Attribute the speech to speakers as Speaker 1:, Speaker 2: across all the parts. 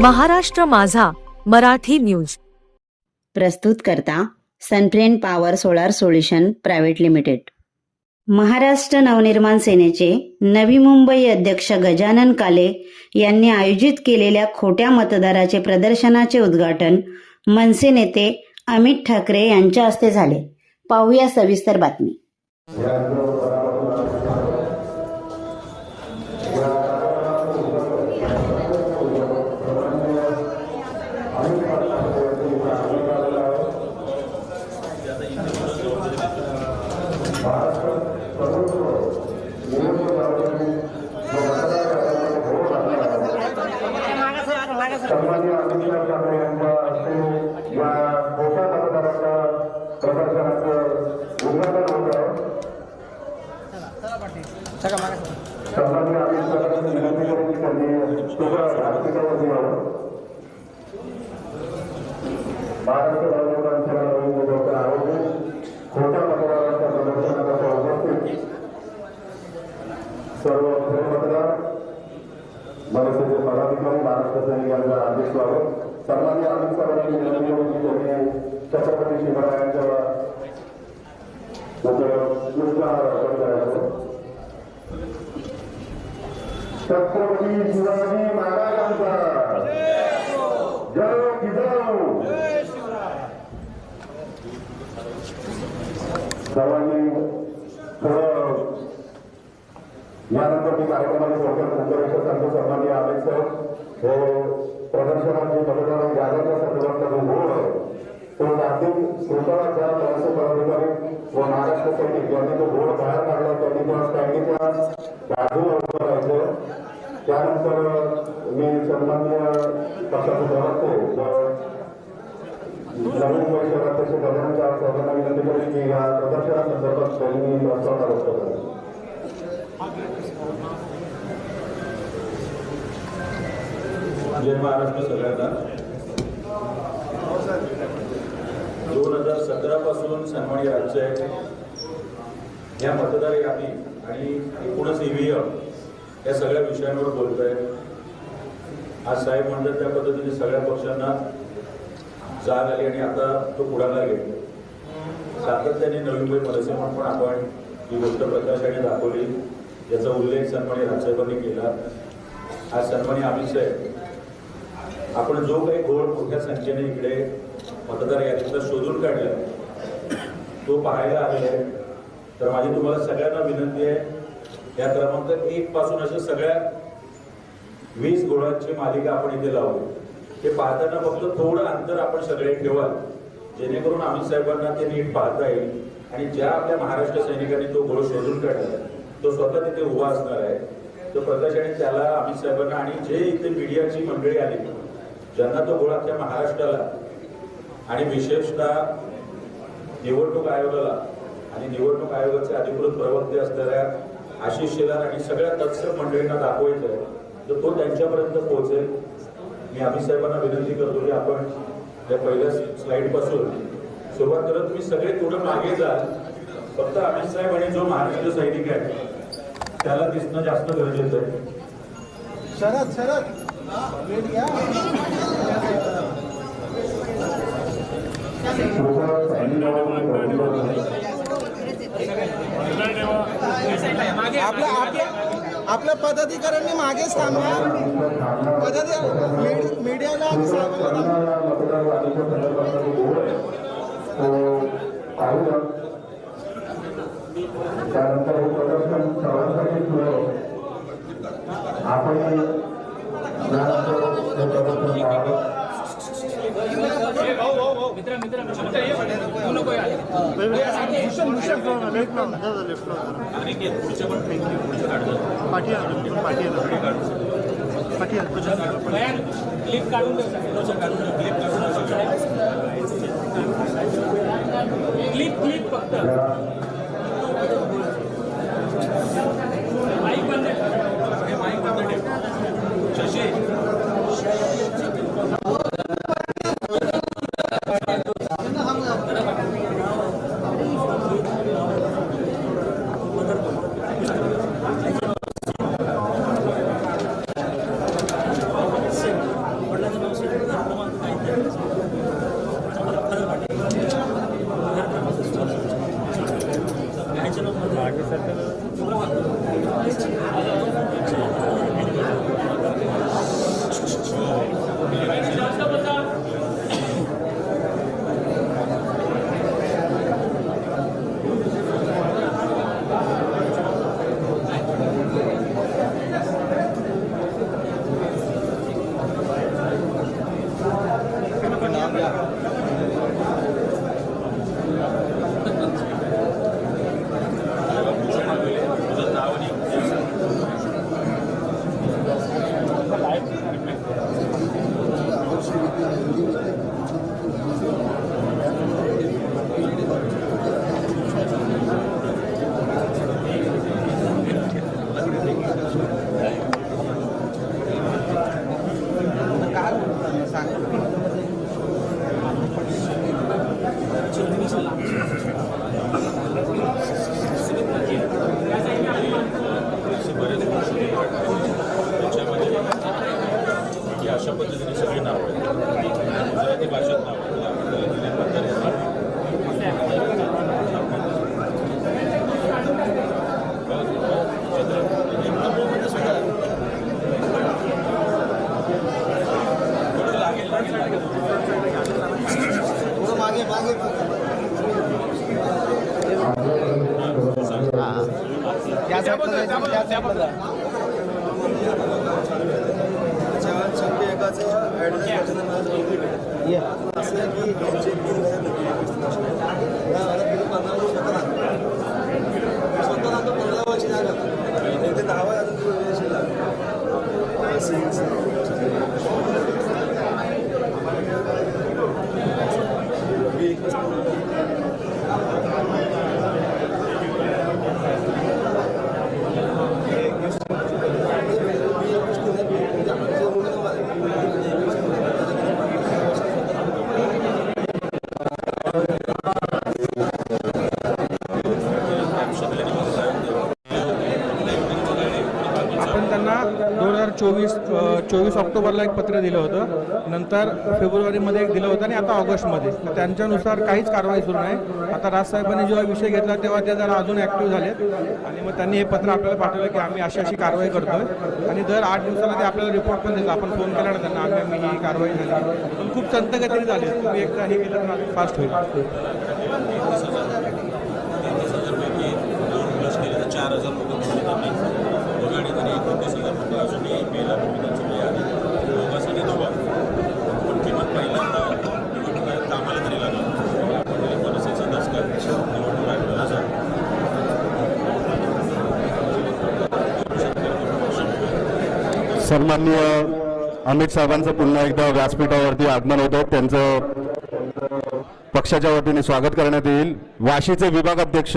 Speaker 1: महाराष्ट्र माझा मराठी न्यूज.
Speaker 2: प्रस्तुत करता Sunfriend power solar solution private limited. Maharashtra Navnirman सेनेचे नवी मुंबई अध्यक्ष गजानन काले यांनी आयोजित केलेल्या खोट्या मतदाराचे प्रदर्शनाचे उद्घाटन मनसे नेते अमित ठाकरे यांच्या हस्ते झाले. पाहूया सविस्तर बातमी.
Speaker 3: सन्माननीय अमित ठाकरे यांच्या हस्ते या मोठ्या मतदाराच्या प्रदर्शनाचं उद्घाटन होत आहे सन्माननीय अमित शाह विनंती करून की त्यांनी तुझ्या व्यासपीठावरती यावं महाराष्ट्र नवनिर्माणच्या नवीन मुद्द्यावर आयोजित खोट्या मतदाराच्या प्रदर्शनाचा उपस्थित सर्व खरे मतदार मनसेचे पदाधिकारी महाराष्ट्र सैनिक यांचा हार्दिक स्वागत. सन्मान्य अमित साहेबांनी विनंती होती. त्यांनी छत्रपती शिवरायांच्या छत्रपती शिवाजी महाराजांचा. जय जिजाऊ. सर्वांनी थोडं यानंतर मी कार्यक्रमाचे सरकार मुख्यवेश सांगतो सन्माननीय आले सर हे प्रदर्शनाची मतदान याद्याच्या संदर्भातला जो गोळ आहे तो नाशिक स्वतःच्या महसूल पदाधिकारी व महाराष्ट्र सैनिक यांनी तो गोळ बाहेर काढला त्यांनी त्या स्टँडिंगला बाजूला उभं राहायचं त्यानंतर मी सन्मान्य पक्षाचे प्रवक्ते नवीन परिषद अध्यक्ष प्रधानांच्या विनंती करेन की या प्रदर्शनासंदर्भात त्यांनी प्रस्ताव व्यक्त करावी
Speaker 4: जय महाराष्ट्र सगळ्यांना. दोन हजार सतरा पासून सन्मानी राज्य आहे या मतदार यादी आणि एकूणच ईव्हीएम या सगळ्या विषयांवर बोलत आहे आज साहेब म्हणतात त्या पद्धतीने सगळ्या पक्षांना जाग आली आणि आता तो पुढाला घेतला सातत्याने नवी मुंबई मनसे म्हणून पण आपण ही गोष्ट प्रकाशाने दाखवली. याचा उल्लेख सन्मानी राजसाहेबांनी केला. आज सन्मानी अमित साहेब आपण जो काही घोळ मोठ्या संख्येने इकडे मतदार यादीतला शोधून काढला तो पाहायला आलेला आहे. तर माझी तुम्हाला सगळ्यांना विनंती आहे या क्रमांक एक पासून अशा सगळ्या वीस घोळांची मालिका आपण इथे लावू. ते पाहताना फक्त थोडं अंतर आपण सगळे ठेवाल जेणेकरून अमित साहेबांना ते नीट पाहता येईल आणि ज्या आपल्या महाराष्ट्र सैनिकांनी तो घोळ शोधून काढला तो स्वतः तिथे उभा असणार आहे. तर प्रत्यक्षाने त्याला अमित साहेबांना आणि जे इथे मीडियाची मंडळी आली ज्यांना तो गोळा त्या महाराष्ट्राला आणि विशेषतः निवडणूक आयोगाला आणि निवडणूक आयोगाचे अधिकृत प्रवक्ते असणाऱ्या आशिष शेलार आणि सगळ्या तत्सम मंडळींना दाखवायचं आहे तर तो त्यांच्यापर्यंत पोहोचेल. मी अमित साहेबांना विनंती करतो की आपण त्या पहिल्या स्लाईडपासून सुरुवात करत मी सगळे थोडं मागे जाल. फक्त अमित साहेब आणि जो महाराष्ट्र सैनिक आहे त्याला दिसणं जास्त गरजेचं आहे.
Speaker 5: शरद शरद. आपल्या आपल्या आपल्या पदाधिकाऱ्यांनी मागेच थांबा. पदाधिकारी मीडियाला.
Speaker 3: त्यानंतर हे प्रदर्शन सर्वांसाठी खुलं आपण हे प्रदर्शन पाहावं
Speaker 6: क्लिप क्लिप फक्त.
Speaker 4: Amen. अशा पद्धतीने सगळी नावं आहेत गुजराती भाषेत नावं आहेत आपल्याला दिली प्रकारे येतात.
Speaker 5: थोडं मागे मागे मागे या साईडला जायचं, त्या जेवण शक्य एकाचं ये. असं की ह्यांचे तीन घरं नक्की व्यवस्थित असणार. या घरात गेली पंधरा वर्ष स्वतः राहतात. स्वतः राहतो पंधरा वर्ष नाही राहतात. इथे दहा वेळा अजून तुम्ही वेळ शिल्लक. असं आहे. मी एक
Speaker 6: आपण त्यांना दोन हजार चोवीस चोवीस ऑक्टोबरला एक पत्र दिलं होतं. नंतर फेब्रुवारीमध्ये एक दिलं होतं आणि आता ऑगस्टमध्ये. तर त्यांच्यानुसार काहीच कारवाई सुरू नाही. आता राजसाहेबांनी जेव्हा विषय घेतला तेव्हा ते जरा अजून ॲक्टिव्ह झालेत. आणि मग त्यांनी हे पत्र आपल्याला पाठवलं की आम्ही अशी अशी कारवाई करतोय. आणि दर आठ दिवसाला ते आपल्याला रिपोर्ट पण देतात. आपण फोन केला ना त्यांना आम्ही आम्ही ही कारवाई झाली. पण खूप संतगतीने झाली. तुम्ही एकदा हे केलं तर फास्ट होईल
Speaker 4: तेहतीस हजारपैकी दोन प्लस केले तर चार हजार लोक म्हणजे त्यांनी वगळली तरी एकोणतीस हजार लोक अजूनही बेला विधानसभा आली दोघांसाठी दोघा पण किमान पहिल्यांदा निवडणूक आयोग कामाला तरी लागला म्हणजे मनसेचा दसका निवडणूक आयोगाला झाला
Speaker 3: सन्माननीय अमित साहेबांचं पुन्हा एकदा व्यासपीठावरती आगमन होतं. त्यांचं पक्षाच्या वतीने स्वागत करण्यात येईल. वाशीचे विभाग अध्यक्ष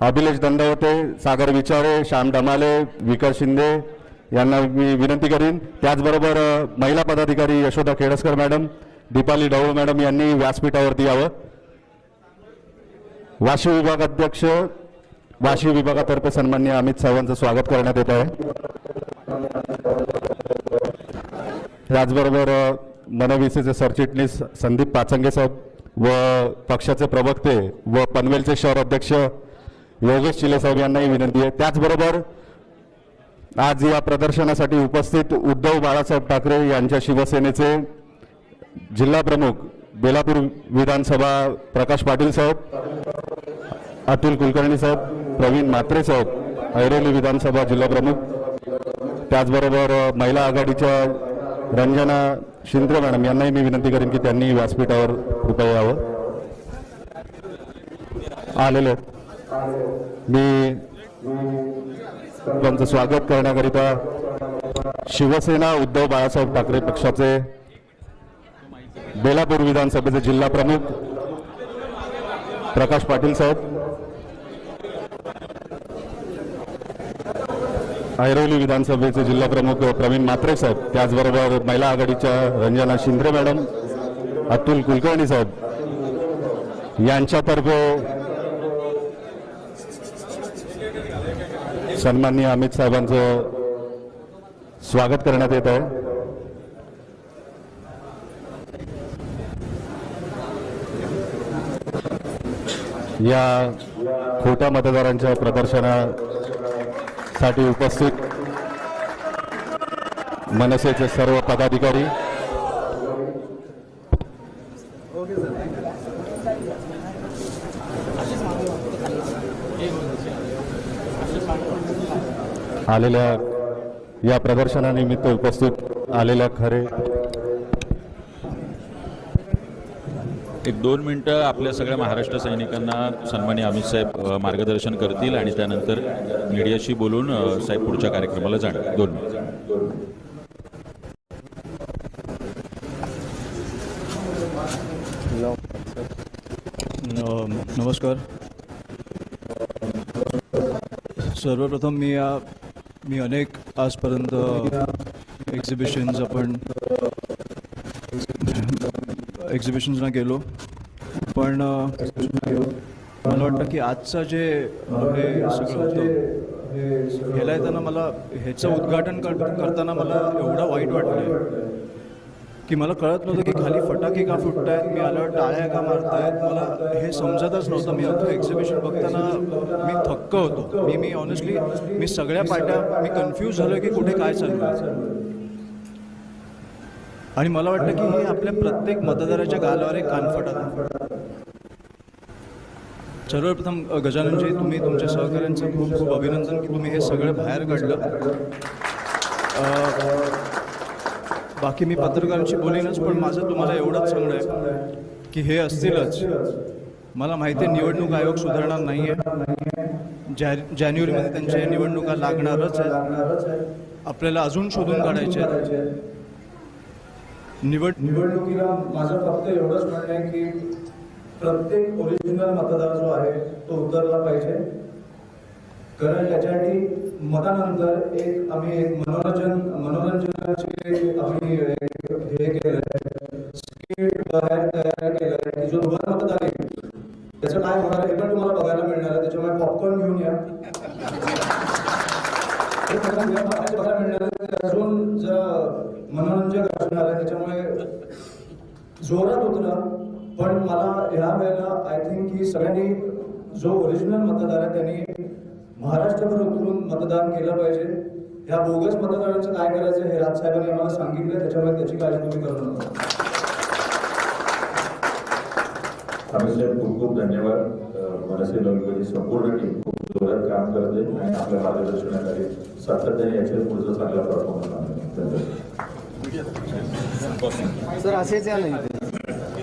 Speaker 3: अभिलेश दंडवते सागर विचारे श्याम डमाले विकास शिंदे यांना मी विनंती करीन. त्याचबरोबर महिला पदाधिकारी यशोदा खेडसकर मॅडम दीपाली ढवळ मॅडम यांनी व्यासपीठावरती यावं. वाशी विभाग अध्यक्ष वाशी विभागातर्फे सन्मान्य अमित साहेबांचं स्वागत करण्यात येत आहे. त्याचबरोबर मनविसेचे सरचिटणीस संदीप पाचंगे साहेब व पक्षाचे प्रवक्ते व पनवेलचे शहर अध्यक्ष योगेश चिले साहेब यांनाही विनंती आहे. त्याचबरोबर आज या प्रदर्शनासाठी उपस्थित उद्धव बाळासाहेब ठाकरे यांच्या शिवसेनेचे जिल्हा प्रमुख बेलापूर विधानसभा प्रकाश पाटील साहेब अतुल कुलकर्णी साहेब प्रवीण म्हात्रे साहेब ऐरोली विधानसभा जिल्हा प्रमुख त्याचबरोबर महिला आघाडीच्या रंजना शिंद्रे मॅडम यांनाही मी विनंती करेन की त्यांनी व्यासपीठावर कृपया यावं. आलेले मी त्यांचं स्वागत करण्याकरिता शिवसेना उद्धव बाळासाहेब ठाकरे पक्षाचे बेलापूर विधानसभेचे जिल्हा प्रमुख प्रकाश पाटील साहेब ऐरोली विधानसभेचे जिल्हा प्रमुख प्रवीण म्हात्रे साहेब त्याचबरोबर महिला आघाडीच्या रंजना शिंद्रे मॅडम अतुल कुलकर्णी साहेब. यांच्यातर्फे सन्माननीय अमित साहेबांचं स्वागत करण्यात येत आहे. या खोट्या मतदारांच्या साठी उपस्थित मनसेचे सर्व पदाधिकारी. आलेल्या या प्रदर्शनानिमित्त उपस्थित आलेल्या खरे
Speaker 7: एक दोन मिनटं आपल्या सगळ्या महाराष्ट्र सैनिकांना सन्मान्य अमित साहेब मार्गदर्शन करतील आणि त्यानंतर मीडियाशी बोलून साहेब पुढच्या कार्यक्रमाला जाणार. दोन मिनिट.
Speaker 8: नमस्कार. सर्वप्रथम मी या मी अनेक आजपर्यंत एक्झिबिशन्स आपण एक्झिबिशन्सना गेलो पण मला वाटतं की आजचं जे हे सगळं होतं ह्याला येताना मला ह्याचं उद्घाटन कर करताना मला एवढं वाईट वाटलं की मला कळत नव्हतं की खाली फटाके का फुटत आहेत मी आल्यावर टाळ्या का मारतायत मला हे समजतच नव्हतं. मी अख्खं एक्झिबिशन बघताना मी थक्क होतो. मी मी ऑनेस्टली मी सगळ्या पार्ट्या मी कन्फ्यूज झालो की कुठे काय चालू आहे आणि मला वाटतं की हे आपल्या प्रत्येक मतदाराच्या गालावर एक कानफटा सर्वप्रथम गजाननजी तुम्ही तुमच्या सहकाऱ्यांचं खूप खूप अभिनंदन की तुम्ही हे सगळं बाहेर काढलं. बाकी मी पत्रकारांशी बोलीनच पण माझं तुम्हाला एवढंच सांगणं आहे की हे असतीलच. मला माहिती आहे निवडणूक आयोग सुधारणार नाही आहे जॅ जानेवारीमध्ये त्यांच्या निवडणुका लागणारच आहेत. आपल्याला अजून शोधून काढायचे आहेत. निवड
Speaker 5: निवडणुकीला माझं फक्त एवढंच म्हणणं आहे की प्रत्येक ओरिजिनल मतदार जो आहे तो उतरला पाहिजे. कारण याच्यासाठी मतानंतर एक आम्ही एक मनोरंजन मनोरंजनाचे आम्ही हे केलं आहे बाहेर तयार केलं की जो भर मतदार येईल. त्याचं काय होणार हे पण तुम्हाला बघायला मिळणार आहे. त्याच्यामुळे पॉपकॉर्न घेऊन या. बघायला मिळणार आहे अजून जर मनोरंजक असणार आहे. त्याच्यामुळे जोरात उतरा. पण मला ह्या वेळेला आय थिंक की सगळ्यांनी जो ओरिजिनल मतदार आहे त्यांनी महाराष्ट्रभर उतरून मतदान केलं पाहिजे. ह्या बोगस मतदारांचं काय करायचं हे राजसाहेबांनी आम्हाला सांगितलं त्याच्यामुळे त्याची काळजी तुम्ही करू नका.
Speaker 4: आम्ही साहेब खूप खूप धन्यवाद. मनसे लवकरी संपूर्ण टीम खूप जोरात काम करते आणि आपल्या मार्गदर्शनाखाली सातत्याने याच्या पुढचं चांगला परफॉर्मन्स आणतो
Speaker 5: सर असेच या नाही